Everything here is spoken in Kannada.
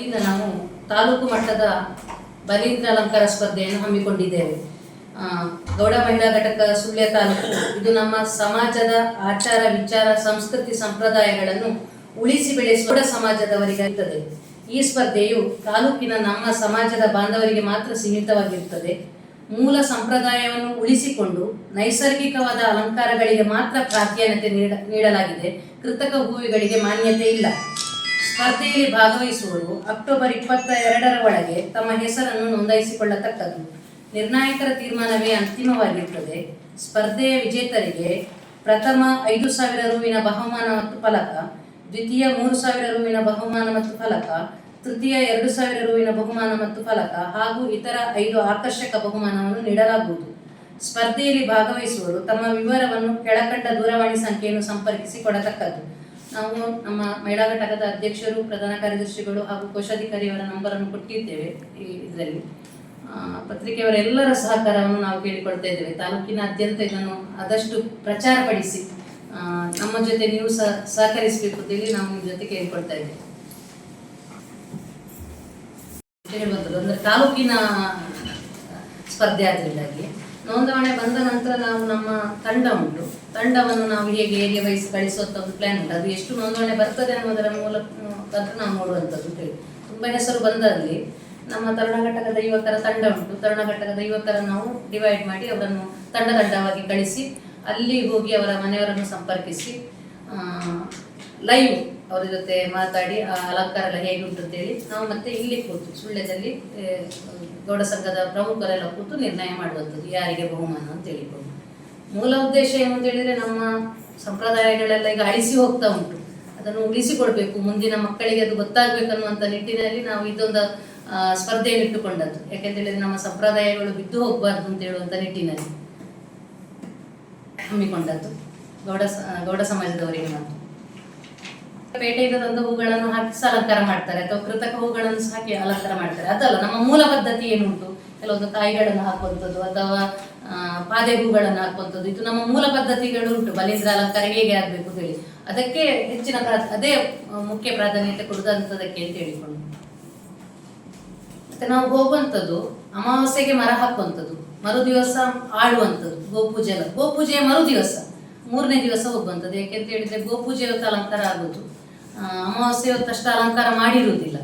ಈಗ ನಾವು ತಾಲೂಕು ಮಟ್ಟದ ಬಲೀಂದ್ರ ಅಲಂಕಾರ ಸ್ಪರ್ಧೆಯನ್ನು ಹಮ್ಮಿಕೊಂಡಿದ್ದೇವೆ. ಗೌಡ ಮಹಿಳಾ ಘಟಕ ಸುಳ್ಯ ತಾಲೂಕು, ಇದು ನಮ್ಮ ಸಮಾಜದ ಆಚಾರ, ವಿಚಾರ, ಸಂಸ್ಕೃತಿ ಸಂಪ್ರದಾಯಗಳನ್ನು ಉಳಿಸಿ ಬೆಳೆಸುವ ಗೌಡ ಸಮಾಜದವರಿಗೆ ಇರ್ತದೆ ಈ ಸ್ಪರ್ಧೆಯು ತಾಲೂಕಿನ ನಮ್ಮ ಸಮಾಜದ ಬಾಂಧವರಿಗೆ ಮಾತ್ರ ಸೀಮಿತವಾಗಿರುತ್ತದೆ. ಮೂಲ ಸಂಪ್ರದಾಯವನ್ನು ಉಳಿಸಿಕೊಂಡು ನೈಸರ್ಗಿಕವಾದ ಅಲಂಕಾರಗಳಿಗೆ ಮಾತ್ರ ಪ್ರಾಧಾನ್ಯತೆ ನೀಡ, ನೀಡಲಾಗಿದೆ. ಕೃತಕ ಹೂವುಗಳಿಗೆ ಮಾನ್ಯತೆ ಇಲ್ಲ. ಸ್ಪರ್ಧೆಯಲ್ಲಿ ಭಾಗವಹಿಸುವವರು ಅಕ್ಟೋಬರ್ ಇಪ್ಪತ್ತ ಎರಡರ ಒಳಗೆ ತಮ್ಮ ಹೆಸರನ್ನು ನೋಂದಾಯಿಸಿಕೊಳ್ಳತಕ್ಕದ್ದು. ನಿರ್ಣಾಯಕರ ತೀರ್ಮಾನವೇ ಅಂತಿಮವಾಗಿರುತ್ತದೆ. ಸ್ಪರ್ಧೆಯ ವಿಜೇತರಿಗೆ ಪ್ರಥಮ ಐದು ಸಾವಿರ ರೂವಿನ ಬಹುಮಾನ ಮತ್ತು ಫಲಕ, ದ್ವಿತೀಯ ಮೂರು ಸಾವಿರ ರೂವಿನ ಬಹುಮಾನ ಮತ್ತು ಫಲಕ, ತೃತೀಯ ಎರಡು ಸಾವಿರ ರೂವಿನ ಬಹುಮಾನ ಮತ್ತು ಫಲಕ ಹಾಗೂ ಇತರ ಐದು ಆಕರ್ಷಕ ಬಹುಮಾನವನ್ನು ನೀಡಲಾಗುವುದು. ಸ್ಪರ್ಧೆಯಲ್ಲಿ ಭಾಗವಹಿಸುವವರು ತಮ್ಮ ವಿವರವನ್ನು ಕೆಳಕಂಡ ದೂರವಾಣಿ ಸಂಖ್ಯೆಯನ್ನು ಸಂಪರ್ಕಿಸಿ ಕೊಡತಕ್ಕದ್ದು. ನಾವು ನಮ್ಮ ಮಹಿಳಾ ಘಟಕದ ಅಧ್ಯಕ್ಷರು, ಪ್ರಧಾನ ಕಾರ್ಯದರ್ಶಿಗಳು ಹಾಗೂ ಕೋಶಾಧಿಕಾರಿಯವರ ನಂಬರನ್ನು ಕೊಟ್ಟಿದ್ದೇವೆ ಈ ಇದರಲ್ಲಿ. ಪತ್ರಿಕೆಯವರ ಎಲ್ಲರ ಸಹಕಾರವನ್ನು ನಾವು ಕೇಳಿಕೊಳ್ತಾ ಇದ್ದೇವೆ. ತಾಲೂಕಿನಾದ್ಯಂತ ಇದನ್ನು ಆದಷ್ಟು ಪ್ರಚಾರಪಡಿಸಿ ನಮ್ಮ ಜೊತೆ ನೀವು ಸಹ ಸಹಕರಿಸಬೇಕು ಅಂತೇಳಿ ನಾವು ನಿಮ್ಮ ಜೊತೆ ಕೇಳಿಕೊಳ್ತಾ ಇದ್ದೇವೆ. ಹೇಳುವಂಥದ್ದು ಅಂದ್ರೆ ತಾಲೂಕಿನ ಸ್ಪರ್ಧೆ ಆದ್ರಿಂದಾಗಿ. ನೋಂದಣಿ ಬಂದ ನಂತರ ನಾವು ನಮ್ಮ ತಂಡ ಉಂಟು. ತಂಡವನ್ನು ನಾವು ಹೇಗೆ ಏರಿಯಾ ವೈಸ್ ಕಳಿಸುವಂತ ಒಂದು ಪ್ಲಾನ್ ಉಂಟು. ಅದು ಎಷ್ಟು ನೋಂದಣಿ ಬರ್ತದೆ ಅನ್ನೋದರ ಮೂಲಕ ನಾವು ನೋಡುವಂಥದ್ದು ಹೇಳಿ. ತುಂಬ ಹೆಸರು ಬಂದಲ್ಲಿ ನಮ್ಮ ತರುಣ ಘಟಕದ ಯುವಕರ ತಂಡ ಉಂಟು. ತರುಣ ಘಟಕದ ಯುವಕರನ್ನು ನಾವು ಡಿವೈಡ್ ಮಾಡಿ ಅವರನ್ನು ತಂಡ ತಂಡವಾಗಿ ಕಳಿಸಿ ಅಲ್ಲಿ ಹೋಗಿ ಅವರ ಮನೆಯವರನ್ನು ಸಂಪರ್ಕಿಸಿ ಲೈವ್ ಅವರ ಜೊತೆ ಮಾತಾಡಿ, ಆ ಅಲಂಕಾರ ಎಲ್ಲ ಹೇಗೆ ಉಂಟು ಅಂತೇಳಿ ನಾವು ಮತ್ತೆ ಇಲ್ಲಿ ಕೂತು ಸುಳ್ಳ್ಯದಲ್ಲಿ ಗೌಡ ಸಂಘದ ಪ್ರಮುಖರೆಲ್ಲ ಕೂತು ನಿರ್ಣಯ ಮಾಡುವಂಥದ್ದು, ಯಾರಿಗೆ ಬಹುಮಾನ ಅಂತ ಹೇಳಿಕೊಂಡು. ಮೂಲ ಉದ್ದೇಶ ಏನು ಅಂತ ಹೇಳಿದ್ರೆ ನಮ್ಮ ಸಂಪ್ರದಾಯಗಳೆಲ್ಲ ಈಗ ಅಳಿಸಿ ಹೋಗ್ತಾ ಉಂಟು. ಅದನ್ನು ಉಳಿಸಿಕೊಡ್ಬೇಕು, ಮುಂದಿನ ಮಕ್ಕಳಿಗೆ ಅದು ಗೊತ್ತಾಗ್ಬೇಕನ್ನುವಂಥ ನಿಟ್ಟಿನಲ್ಲಿ ನಾವು ಇದೊಂದು ಸ್ಪರ್ಧೆಯನ್ನು ಇಟ್ಟುಕೊಂಡದ್ದು. ಯಾಕೆಂತ ಹೇಳಿದ್ರೆ ನಮ್ಮ ಸಂಪ್ರದಾಯಗಳು ಬಿದ್ದು ಹೋಗಬಾರ್ದು ಅಂತ ಹೇಳುವಂಥ ನಿಟ್ಟಿನಲ್ಲಿ ಹಮ್ಮಿಕೊಂಡದ್ದು. ಗೌಡ ಗೌಡ ಸಮಾಜದವರಿಗೆ ಮಾತ್ರ. ಪೇಟೆಯಿಂದ ತಂದ ಹೂಗಳನ್ನು ಹಾಕಿ ಅಲಂಕಾರ ಮಾಡ್ತಾರೆ, ಅಥವಾ ಕೃತಕ ಹೂಗಳನ್ನು ಹಾಕಿ ಅಲಂಕಾರ ಮಾಡ್ತಾರೆ. ಅದಲ್ಲ, ನಮ್ಮ ಮೂಲ ಪದ್ಧತಿ ಏನುಂಟು ಕೆಲವೊಂದು ಕಾಯಿಗಳನ್ನು ಹಾಕುವಂಥದ್ದು, ಅಥವಾ ಪಾದೆ ಹೂಗಳನ್ನು ಹಾಕುವಂಥದ್ದು, ಇದು ನಮ್ಮ ಮೂಲ ಪದ್ಧತಿಗಳು ಉಂಟು. ಬಲೀಂದ್ರ ಅಲಂಕಾರ ಹೇಗೆ ಆಗಬೇಕು ಹೇಳಿ. ಅದಕ್ಕೆ ಹೆಚ್ಚಿನ ಅದೇ ಮುಖ್ಯ ಪ್ರಾಧಾನ್ಯತೆ ಕೊಡುದಂಥದಕ್ಕೆ ಅಂತ ಹೇಳಿಕೊಂಡು ಮತ್ತೆ ನಾವು ಹೋಗುವಂಥದ್ದು, ಅಮಾವಾಸ್ಯೆಗೆ ಮರ ಹಾಕುವಂಥದ್ದು, ಮರುದಿವಸ ಆಡುವಂಥದ್ದು ಗೋಪೂಜೆ ಎಲ್ಲ ಗೋಪೂಜೆಯ ಮರುದಿವಸ, ಮೂರನೇ ದಿವಸ ಹೋಗುವಂಥದ್ದು. ಯಾಕೆಂತ ಹೇಳಿದ್ರೆ ಗೋಪೂಜೆ ಅಲಂಕಾರ ಆಗೋದು. ಅಮಾವಾಸ್ಯೆ ಹೊತ್ತಷ್ಟು ಅಲಂಕಾರ ಮಾಡಿರುವುದಿಲ್ಲ.